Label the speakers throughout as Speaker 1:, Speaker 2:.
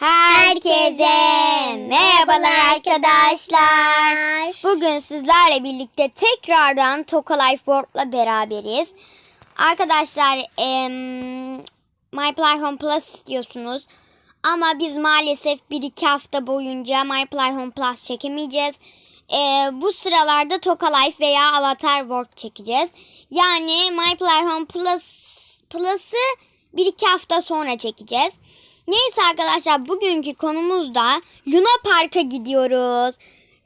Speaker 1: Herkese merhabalar arkadaşlar. Bugün sizlerle birlikte tekrardan Toka Life World'la beraberiz. Arkadaşlar em, My Play Home Plus istiyorsunuz. Ama biz maalesef 1-2 hafta boyunca My Play Home Plus çekemeyeceğiz. Ee, bu sıralarda Toka Life veya Avatar World çekeceğiz. Yani My Play Home Plus Plus'ı 1-2 hafta sonra çekeceğiz. Neyse arkadaşlar bugünkü konumuz da Luna Park'a gidiyoruz.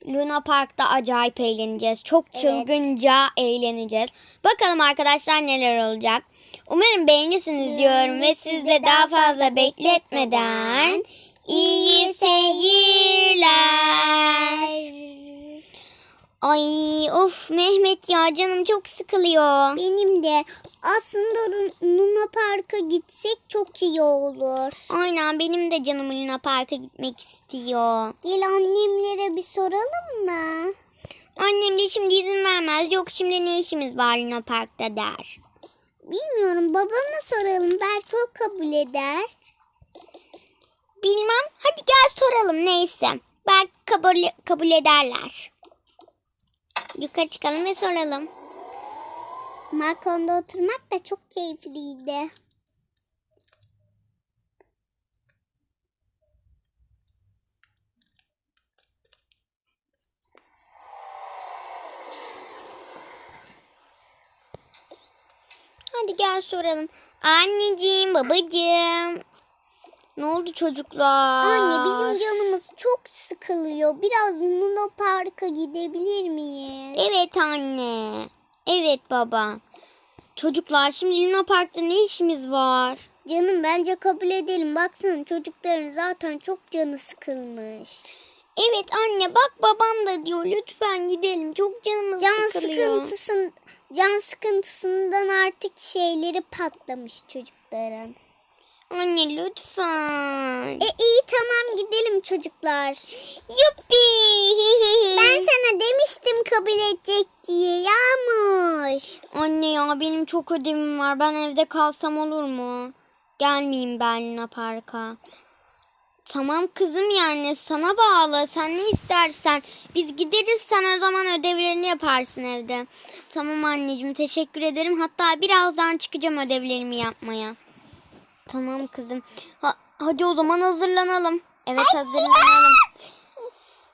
Speaker 1: Luna Park'ta acayip eğleneceğiz. Çok
Speaker 2: Evet.
Speaker 1: çılgınca eğleneceğiz. Bakalım arkadaşlar neler olacak. Umarım beğenirsiniz diyorum ve siz de daha fazla bekletmeden iyi seyirler. Ay of Mehmet ya canım çok sıkılıyor.
Speaker 2: Benim de aslında Luna Park'a gitsek çok iyi olur.
Speaker 1: Aynen benim de canım Luna Park'a gitmek istiyor.
Speaker 2: Gel annemlere bir soralım mı?
Speaker 1: Annem de şimdi izin vermez. Yok şimdi ne işimiz var Luna Park'ta der.
Speaker 2: Bilmiyorum babama soralım belki o kabul eder.
Speaker 1: Bilmem. Hadi gel soralım neyse. Belki kabul, kabul ederler. Yukarı çıkalım ve soralım.
Speaker 2: Balkonda oturmak da çok keyifliydi.
Speaker 1: Hadi gel soralım. Anneciğim, babacığım. Ne oldu çocuklar?
Speaker 2: Anne bizim canımız çok sıkılıyor. Biraz Luna Park'a gidebilir miyiz?
Speaker 1: Evet anne. Evet baba. Çocuklar şimdi Luna Park'ta ne işimiz var?
Speaker 2: Canım bence kabul edelim. Baksana çocukların zaten çok canı sıkılmış.
Speaker 1: Evet anne bak babam da diyor lütfen gidelim. Çok canımız
Speaker 2: Can
Speaker 1: sıkılıyor.
Speaker 2: sıkıntısın can sıkıntısından artık şeyleri patlamış çocukların.
Speaker 1: Anne lütfen.
Speaker 2: E iyi tamam gidelim çocuklar.
Speaker 1: Yuppi.
Speaker 2: Ben sana demiştim kabul edecek diye Yağmur.
Speaker 1: Anne ya benim çok ödevim var. Ben evde kalsam olur mu? Gelmeyeyim ben Luna Park'a. Tamam kızım yani sana bağlı. Sen ne istersen. Biz gideriz sen o zaman ödevlerini yaparsın evde. Tamam anneciğim teşekkür ederim. Hatta birazdan çıkacağım ödevlerimi yapmaya. Tamam kızım. Ha- hadi o zaman hazırlanalım. Evet hazırlanalım.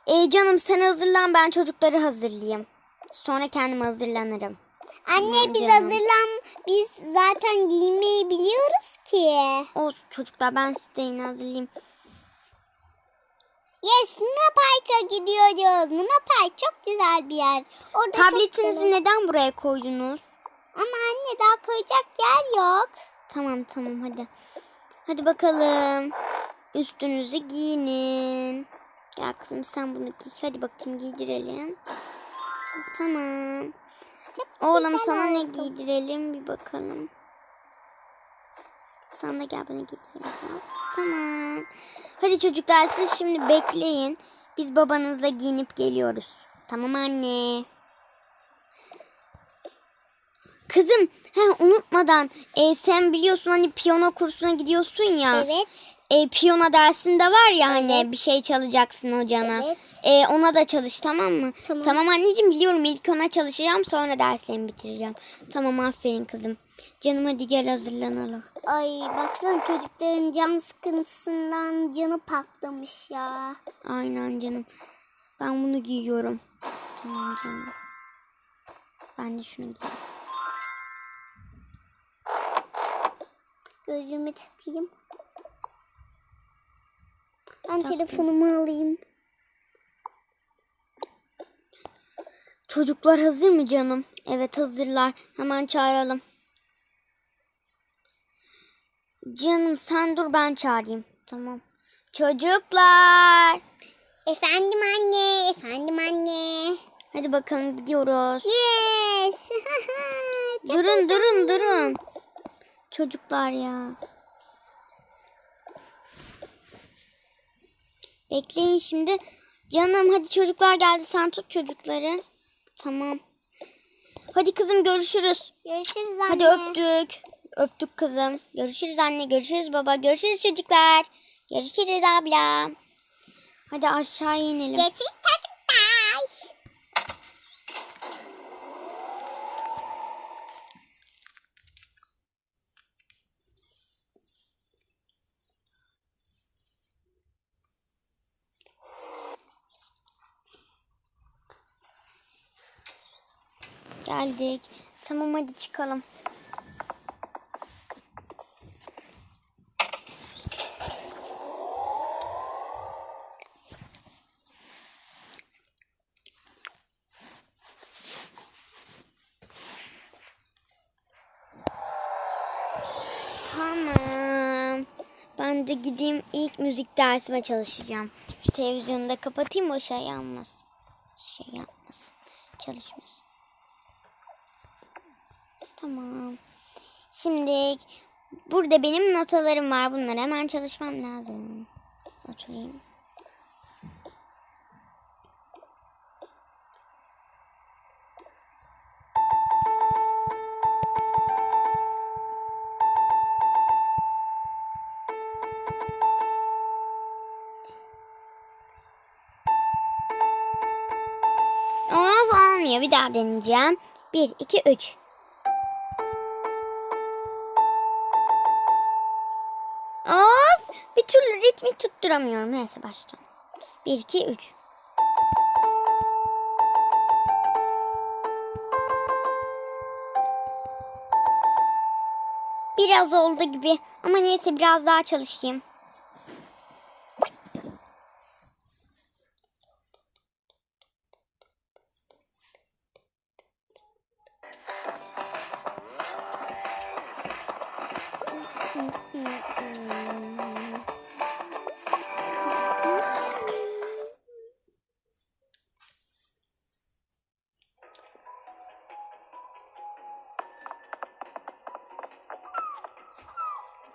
Speaker 1: Ee, canım sen hazırlan ben çocukları hazırlayayım. Sonra kendim hazırlanırım.
Speaker 2: Anne
Speaker 1: Tamam
Speaker 2: biz
Speaker 1: canım.
Speaker 2: hazırlan biz zaten giymeyi biliyoruz ki.
Speaker 1: O çocuklar ben size yine hazırlayayım.
Speaker 2: Yes Luna Park'a gidiyoruz. Luna Park çok güzel bir yer. Orada
Speaker 1: Tabletinizi neden buraya koydunuz?
Speaker 2: Ama anne daha koyacak yer yok.
Speaker 1: Tamam tamam hadi. Hadi bakalım. Üstünüzü giyinin. Gel kızım sen bunu giy. Hadi bakayım giydirelim. Tamam. Oğlum sana ne giydirelim bir bakalım. Sana da gel bana giydirelim. Tamam. Hadi çocuklar siz şimdi bekleyin. Biz babanızla giyinip geliyoruz. Tamam anne. Kızım he, unutmadan e, sen biliyorsun hani piyano kursuna gidiyorsun ya.
Speaker 2: Evet.
Speaker 1: E, piyano dersinde var ya hani
Speaker 2: Evet.
Speaker 1: bir şey çalacaksın hocana.
Speaker 2: Evet.
Speaker 1: E, ona da çalış tamam mı?
Speaker 2: Tamam.
Speaker 1: anneciğim biliyorum ilk ona çalışacağım sonra derslerimi bitireceğim. Tamam aferin kızım. Canım hadi gel hazırlanalım.
Speaker 2: Ay baksana çocukların can sıkıntısından canı patlamış ya.
Speaker 1: Aynen canım. Ben bunu giyiyorum. Tamam canım. Ben de şunu giyeyim.
Speaker 2: Gözümü takayım. Ben telefonumu alayım.
Speaker 1: Çocuklar hazır mı canım? Evet hazırlar. Hemen çağıralım. Canım sen dur ben çağırayım. Tamam. Çocuklar.
Speaker 2: Efendim anne, efendim anne.
Speaker 1: Hadi bakalım gidiyoruz.
Speaker 2: Yes.
Speaker 1: Durun durun durun. Çocuklar ya. Bekleyin şimdi. Canım hadi çocuklar geldi sen tut çocukları. Tamam. Hadi kızım görüşürüz.
Speaker 2: Görüşürüz anne.
Speaker 1: Hadi öptük. Öptük kızım. Görüşürüz anne. Görüşürüz baba. Görüşürüz çocuklar. Görüşürüz abla. Hadi aşağı inelim.
Speaker 2: Geçiş çocuklar.
Speaker 1: Geldik. Tamam hadi çıkalım. Tamam. Ben de gideyim ilk müzik dersime çalışacağım. Şu televizyonu da kapatayım o şey yanmasın. Şey yapmasın. Çalışmasın. Tamam. Şimdi burada benim notalarım var. Bunları hemen çalışmam lazım. Oturayım. Olmuyor. Bir daha deneyeceğim. 1, 2, 3. ritmi tutturamıyorum. Neyse baştan. Bir, iki, üç. Biraz oldu gibi. Ama neyse biraz daha çalışayım.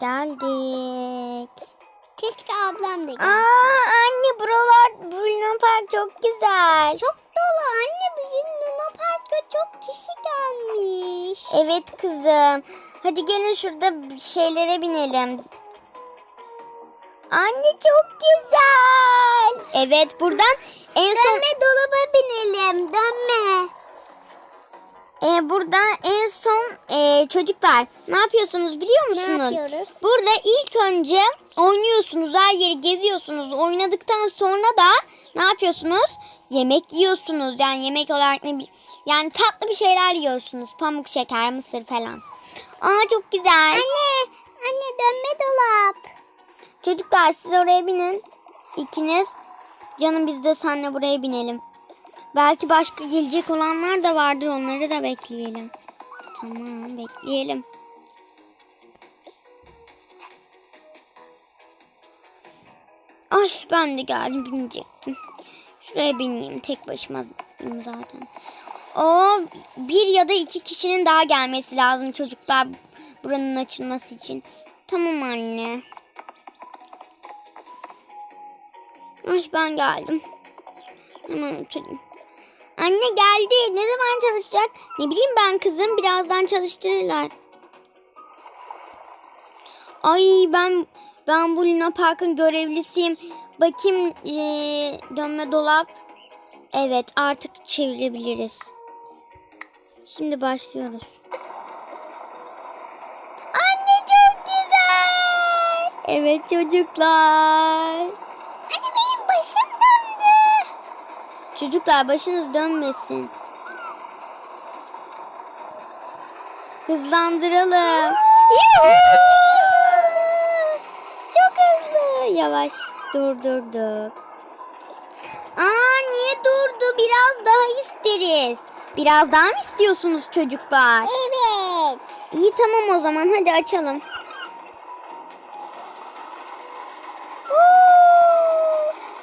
Speaker 1: Geldik.
Speaker 2: Keşke ablam da
Speaker 1: Aa
Speaker 2: gelsin.
Speaker 1: anne buralar Bruno Park çok güzel.
Speaker 2: Çok dolu anne Luna Park'a çok kişi gelmiş.
Speaker 1: Evet kızım. Hadi gelin şurada şeylere binelim. Anne çok güzel. Evet buradan en son
Speaker 2: Dönme dolaba binelim dönme.
Speaker 1: E, burada en son e, çocuklar ne yapıyorsunuz biliyor musunuz?
Speaker 2: yapıyoruz?
Speaker 1: Burada ilk önce oynuyorsunuz her yeri geziyorsunuz. Oynadıktan sonra da ne yapıyorsunuz? Yemek yiyorsunuz. Yani yemek olarak ne yani tatlı bir şeyler yiyorsunuz. Pamuk şeker, mısır falan. Aa çok güzel.
Speaker 2: Anne anne dönme dolap.
Speaker 1: Çocuklar siz oraya binin. İkiniz. Canım biz de seninle buraya binelim. Belki başka gelecek olanlar da vardır. Onları da bekleyelim. Tamam bekleyelim. Ay ben de geldim binecektim. Şuraya bineyim. Tek başıma zaten. O bir ya da iki kişinin daha gelmesi lazım çocuklar buranın açılması için. Tamam anne. Ay ben geldim. Hemen oturayım. Anne geldi. Ne zaman çalışacak? Ne bileyim ben kızım. Birazdan çalıştırırlar. Ay ben ben bu Luna Park'ın görevlisiyim. Bakayım eee, dönme dolap. Evet artık çevirebiliriz. Şimdi başlıyoruz. Anne çok güzel. Evet çocuklar. Çocuklar başınız dönmesin. Hızlandıralım. Yuhuu! Çok hızlı. Yavaş durdurduk. Aa niye durdu? Biraz daha isteriz. Biraz daha mı istiyorsunuz çocuklar?
Speaker 2: Evet.
Speaker 1: İyi tamam o zaman hadi açalım.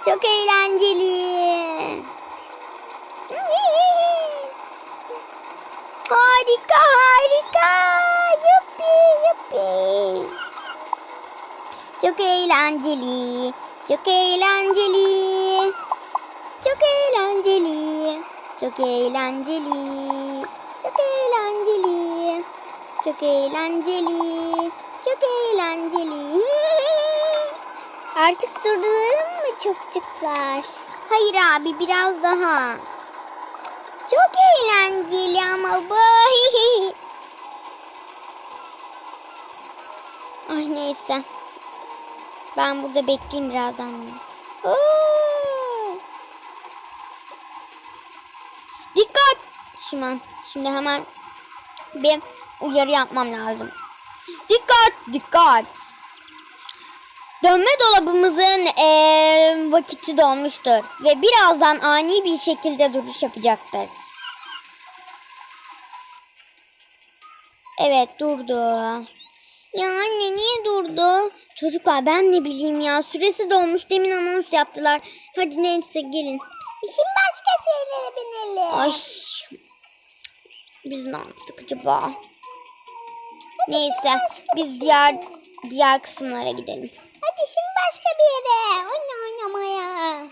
Speaker 1: Çok eğlenceli. Harika harika. Yuppi yuppi. Çok eğlenceli. Çok eğlenceli. Çok eğlenceli. Çok eğlenceli. Çok eğlenceli. Çok eğlenceli. Çok eğlenceli.
Speaker 2: Artık durduralım mı çocuklar?
Speaker 1: Hayır abi biraz daha.
Speaker 2: Çok eğlenceli ama bu.
Speaker 1: Ay neyse. Ben burada bekleyeyim birazdan. Oo! Dikkat! Şimdi, şimdi hemen bir uyarı yapmam lazım. Dikkat! Dikkat! Dönme dolabımızın eee, vakiti dolmuştur ve birazdan ani bir şekilde duruş yapacaktır. Evet durdu. Ya anne niye durdu? Çocuklar ben ne bileyim ya süresi dolmuş demin anons yaptılar. Hadi neyse gelin.
Speaker 2: Şimdi başka şeylere binelim.
Speaker 1: Ay. Biz ne yaptık acaba? Neyse
Speaker 2: başka bir
Speaker 1: biz
Speaker 2: şey
Speaker 1: diğer diğer kısımlara gidelim.
Speaker 2: Hadi şimdi başka bir yere. Oyna oynamaya.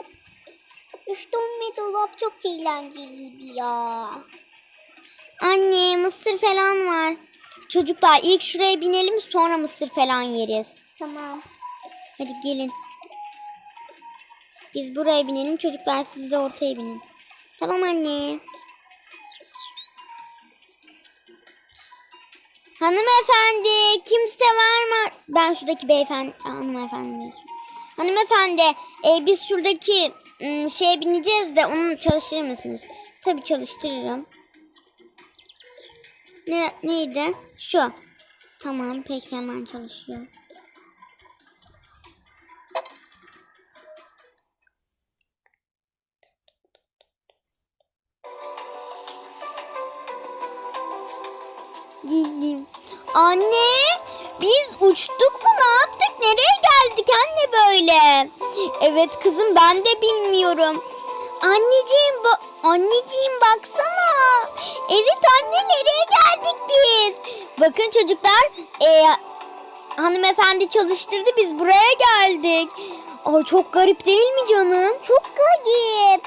Speaker 2: Üf dönme dolap çok eğlenceliydi ya.
Speaker 1: Anne mısır falan var. Çocuklar ilk şuraya binelim sonra mısır falan yeriz.
Speaker 2: Tamam.
Speaker 1: Hadi gelin. Biz buraya binelim çocuklar siz de ortaya binin. Tamam anne. Hanımefendi kimse var mı? Ben şuradaki beyefendi hanımefendi. Hanımefendi e, biz şuradaki şeye bineceğiz de onu çalıştırır mısınız? Tabii çalıştırırım. Ne neydi? Şu. Tamam peki hemen çalışıyor. Gittim. Anne biz uçtuk mu ne yaptık nereye geldik anne böyle? Evet kızım ben de bilmiyorum. Anneciğim ba- anneciğim baksana. Evet anne nereye geldik biz? Bakın çocuklar e, hanımefendi çalıştırdı biz buraya geldik. Ay çok garip değil mi canım?
Speaker 2: Çok garip.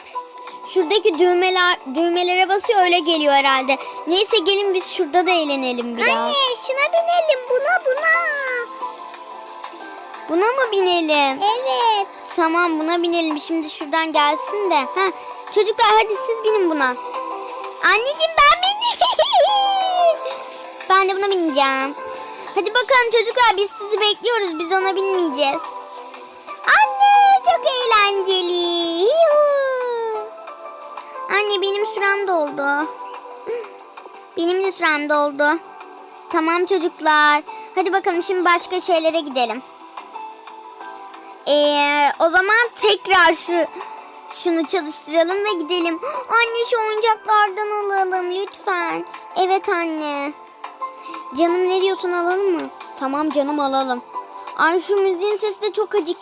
Speaker 1: Şuradaki düğmeler düğmelere basıyor öyle geliyor herhalde. Neyse gelin biz şurada da eğlenelim biraz.
Speaker 2: Anne şuna binelim buna buna.
Speaker 1: Buna mı binelim?
Speaker 2: Evet.
Speaker 1: Tamam buna binelim. Şimdi şuradan gelsin de. Heh. Çocuklar hadi siz binin buna. Anneciğim ben. Ben de buna bineceğim. Hadi bakalım çocuklar biz sizi bekliyoruz. Biz ona binmeyeceğiz. Anne çok eğlenceli. Anne benim sürem doldu. Benim de sürem doldu. Tamam çocuklar. Hadi bakalım şimdi başka şeylere gidelim. Ee, o zaman tekrar şu şunu çalıştıralım ve gidelim. Anne şu oyuncaklardan alalım lütfen. Evet anne. Canım ne diyorsun alalım mı? Tamam canım alalım. Ay şu müziğin sesi de çok acık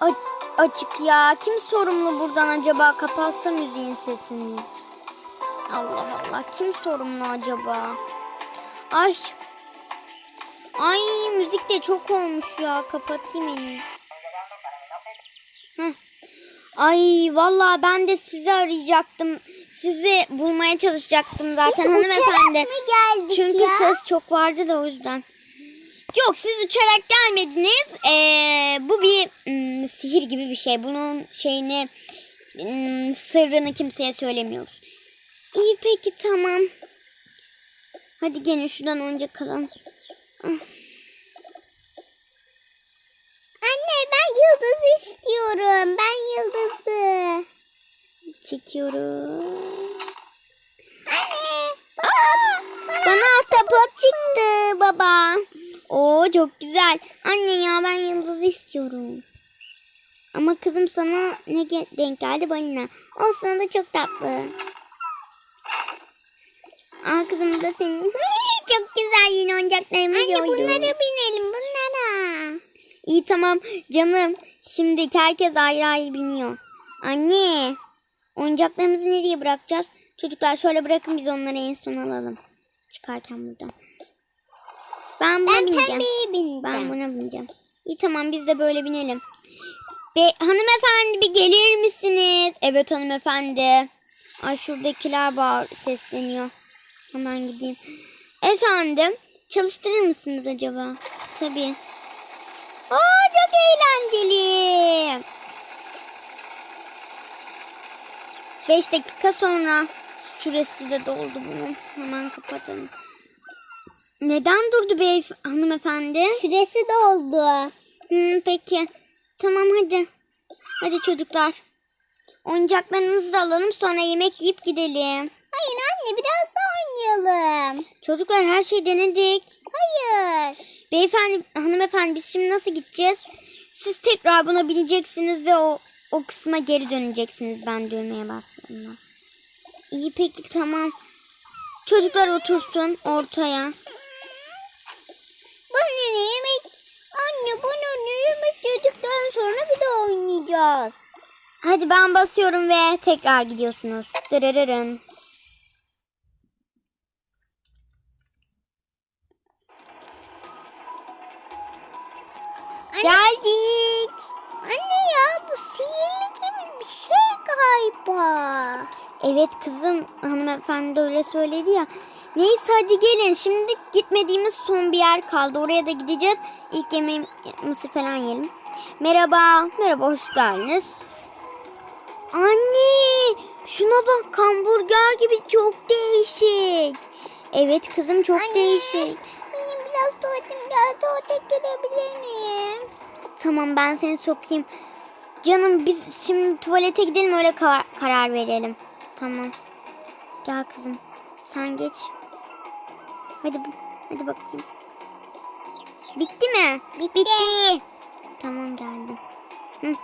Speaker 1: aç- açık ya. Kim sorumlu buradan acaba? Kapatsa müziğin sesini. Allah Allah kim sorumlu acaba? Ay. Ay müzik de çok olmuş ya. Kapatayım en. Heh. Ay vallahi ben de sizi arayacaktım. Sizi bulmaya çalışacaktım zaten
Speaker 2: Biz
Speaker 1: hanımefendi.
Speaker 2: mı geldik
Speaker 1: Çünkü
Speaker 2: ya?
Speaker 1: ses çok vardı da o yüzden. Yok siz uçarak gelmediniz. Ee, bu bir ım, sihir gibi bir şey. Bunun şeyini ım, sırrını kimseye söylemiyoruz. İyi peki tamam. Hadi gelin şuradan önce kalalım.
Speaker 2: Anne ben yıldız istiyorum. Ben yıldızı.
Speaker 1: Çekiyorum.
Speaker 2: Anne.
Speaker 1: Bana ahtapot çıktı baba. Oo çok güzel. Anne ya ben yıldız istiyorum. Ama kızım sana ne denk geldi balina. O sana da çok tatlı. Aa kızım da senin. çok güzel yine oyuncaklarımız
Speaker 2: Anne
Speaker 1: oldu.
Speaker 2: bunlara binelim bunlara.
Speaker 1: İyi tamam canım. Şimdi herkes ayrı ayrı biniyor. Anne oyuncaklarımızı nereye bırakacağız? Çocuklar şöyle bırakın biz onları en son alalım. Çıkarken buradan. Ben buna
Speaker 2: Ben
Speaker 1: bineceğim.
Speaker 2: pembeye bineceğim.
Speaker 1: Ben buna bineceğim. İyi tamam biz de böyle binelim. Be hanımefendi bir gelir misiniz? Evet hanımefendi. Ay şuradakiler bağır sesleniyor. Hemen gideyim. Efendim çalıştırır mısınız acaba? Tabii. Aa, çok eğlenceli. 5 dakika sonra süresi de doldu bunun. Hemen kapatalım. Neden durdu bey hanımefendi?
Speaker 2: Süresi doldu.
Speaker 1: Hmm, peki. Tamam hadi. Hadi çocuklar. Oyuncaklarınızı da alalım sonra yemek yiyip gidelim.
Speaker 2: Hayır anne biraz daha oynayalım.
Speaker 1: Çocuklar her şeyi denedik.
Speaker 2: Hayır.
Speaker 1: Beyefendi, hanımefendi biz şimdi nasıl gideceğiz? Siz tekrar buna bineceksiniz ve o o kısma geri döneceksiniz ben düğmeye bastığımda. İyi peki tamam. Çocuklar otursun ortaya.
Speaker 2: Bana ne yemek? Anne bana ne yemek yedikten sonra bir daha oynayacağız.
Speaker 1: Hadi ben basıyorum ve tekrar gidiyorsunuz. Dırırırın. Geldik.
Speaker 2: Ya bu sihirli gibi bir şey galiba.
Speaker 1: Evet kızım hanımefendi öyle söyledi ya. Neyse hadi gelin. Şimdi gitmediğimiz son bir yer kaldı. Oraya da gideceğiz. İlk yemeği mısır falan yiyelim. Merhaba. Merhaba hoş geldiniz. Anne şuna bak hamburger gibi çok değişik. Evet kızım çok
Speaker 2: Anne.
Speaker 1: değişik.
Speaker 2: Benim biraz tuvaletim geldi. Tuvalete girebilir miyim?
Speaker 1: Tamam ben seni sokayım. Canım biz şimdi tuvalete gidelim öyle kar- karar verelim. Tamam. Gel kızım. Sen geç. Hadi hadi bakayım. Bitti mi? Bitti. Tamam geldim. Hı,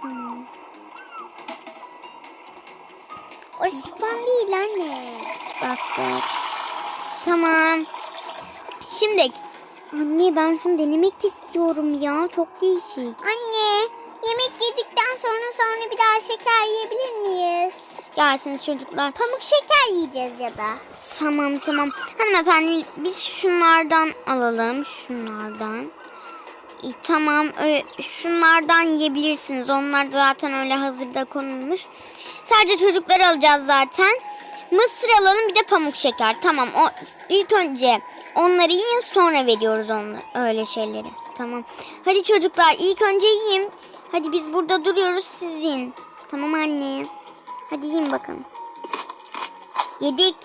Speaker 1: tamam.
Speaker 2: O sifon değil anne.
Speaker 1: Bastık. Tamam. Şimdi anne ben şunu denemek istiyorum ya. Çok değişik.
Speaker 2: Anne yedikten sonra sonra bir daha şeker yiyebilir miyiz?
Speaker 1: Gelsiniz çocuklar.
Speaker 2: Pamuk şeker yiyeceğiz ya da.
Speaker 1: Tamam tamam. Hanımefendi biz şunlardan alalım. Şunlardan. İyi, tamam. Öyle, şunlardan yiyebilirsiniz. Onlar da zaten öyle hazırda konulmuş. Sadece çocukları alacağız zaten. Mısır alalım bir de pamuk şeker. Tamam. O ilk önce onları yiyin sonra veriyoruz onları, öyle şeyleri. Tamam. Hadi çocuklar ilk önce yiyin. Hadi biz burada duruyoruz siz yiyin. Tamam anne. Hadi yiyin bakalım. Yedik.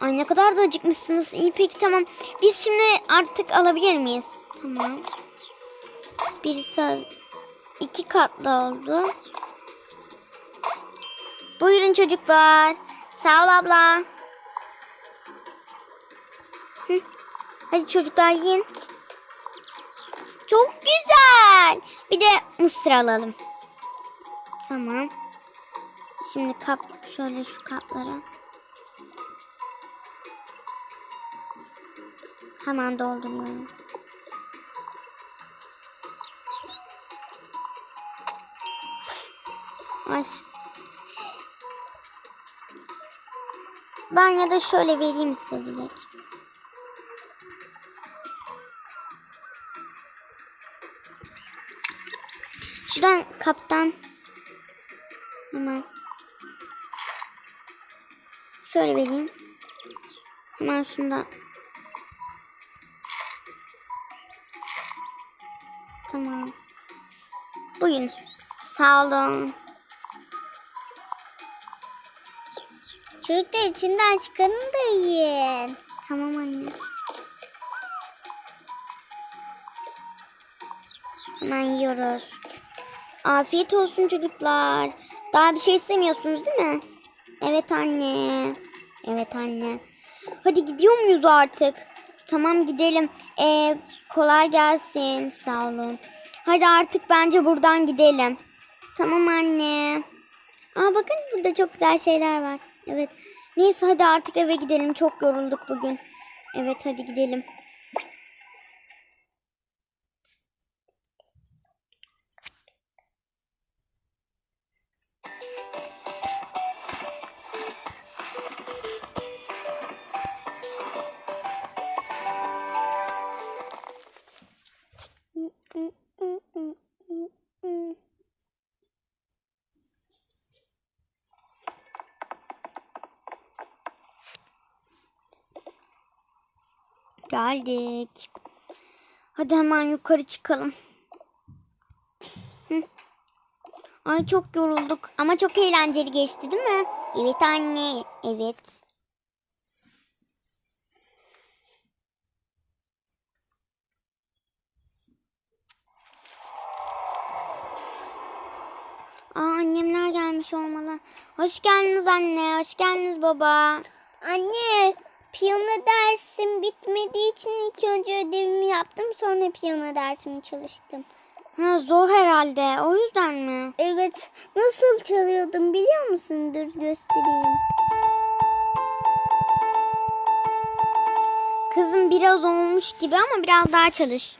Speaker 1: Ay ne kadar da acıkmışsınız. İyi peki tamam. Biz şimdi artık alabilir miyiz? Tamam. Birisi iki katlı oldu. Buyurun çocuklar. Sağ ol abla. Hadi çocuklar yiyin. Çok güzel. Bir de mısır alalım. Tamam. Şimdi kap şöyle şu kaplara. Hemen dolduruyorum. Ay. Ben ya da şöyle vereyim size direkt. Şuradan kaptan hemen şöyle vereyim. Hemen şundan Tamam. Buyurun. Sağ olun.
Speaker 2: Çocuklar içinden çıkarın da yiyin.
Speaker 1: Tamam anne. Hemen yiyoruz. Afiyet olsun çocuklar. Daha bir şey istemiyorsunuz değil mi? Evet anne. Evet anne. Hadi gidiyor muyuz artık? Tamam gidelim. Ee, kolay gelsin. Sağ olun. Hadi artık bence buradan gidelim. Tamam anne. Aa bakın burada çok güzel şeyler var. Evet. Neyse hadi artık eve gidelim. Çok yorulduk bugün. Evet hadi gidelim. Geldik. Hadi hemen yukarı çıkalım. Ay çok yorulduk ama çok eğlenceli geçti değil mi? Evet anne. Evet. Aa, annemler gelmiş olmalı. Hoş geldiniz anne. Hoş geldiniz baba.
Speaker 2: Anne piyano dersim bitmediği için ilk önce ödevimi yaptım sonra piyano dersimi çalıştım.
Speaker 1: Ha, zor herhalde. O yüzden mi?
Speaker 2: Evet nasıl çalıyordum biliyor musun? Dur göstereyim.
Speaker 1: Kızım biraz olmuş gibi ama biraz daha çalış.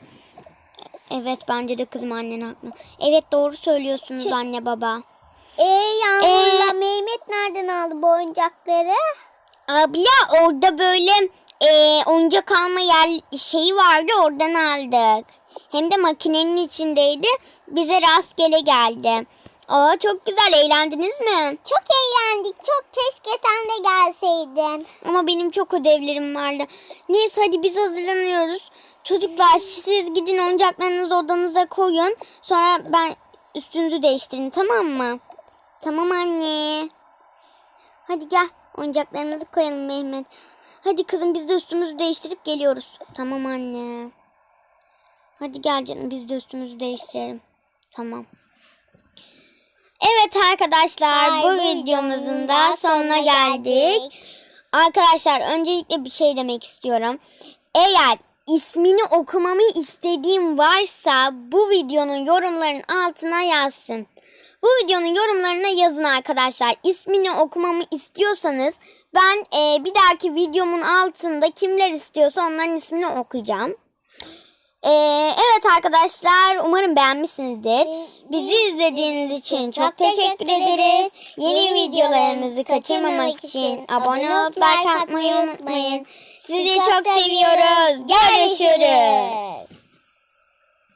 Speaker 1: Evet bence de kızım annen haklı. Evet doğru söylüyorsunuz
Speaker 2: Çı-
Speaker 1: anne baba.
Speaker 2: Ee Yağmur'la
Speaker 1: Ee?
Speaker 2: Mehmet nereden aldı bu oyuncakları?
Speaker 1: Abla orada böyle e, oyuncak alma yer şeyi vardı oradan aldık. Hem de makinenin içindeydi. Bize rastgele geldi. Aa çok güzel eğlendiniz mi?
Speaker 2: Çok eğlendik. Çok keşke sen de gelseydin.
Speaker 1: Ama benim çok ödevlerim vardı. Neyse hadi biz hazırlanıyoruz. Çocuklar siz gidin oyuncaklarınızı odanıza koyun. Sonra ben üstünüzü değiştirin tamam mı? Tamam anne. Hadi gel oyuncaklarımızı koyalım Mehmet. Hadi kızım biz de üstümüzü değiştirip geliyoruz. Tamam anne. Hadi gel canım biz de üstümüzü değiştirelim. Tamam. Evet arkadaşlar
Speaker 2: Ay,
Speaker 1: bu
Speaker 2: bu
Speaker 1: videomuzun da sonuna geldik. Arkadaşlar öncelikle bir şey demek istiyorum. Eğer ismini okumamı istediğim varsa bu videonun yorumlarının altına yazsın. Bu videonun yorumlarına yazın arkadaşlar. İsmini okumamı istiyorsanız ben e, bir dahaki videomun altında kimler istiyorsa onların ismini okuyacağım. E, evet arkadaşlar umarım beğenmişsinizdir. Bizi izlediğiniz için çok teşekkür ederiz. Yeni videolarımızı kaçırmamak için abone olup like atmayı unutmayın. Sizi çok seviyoruz. Görüşürüz.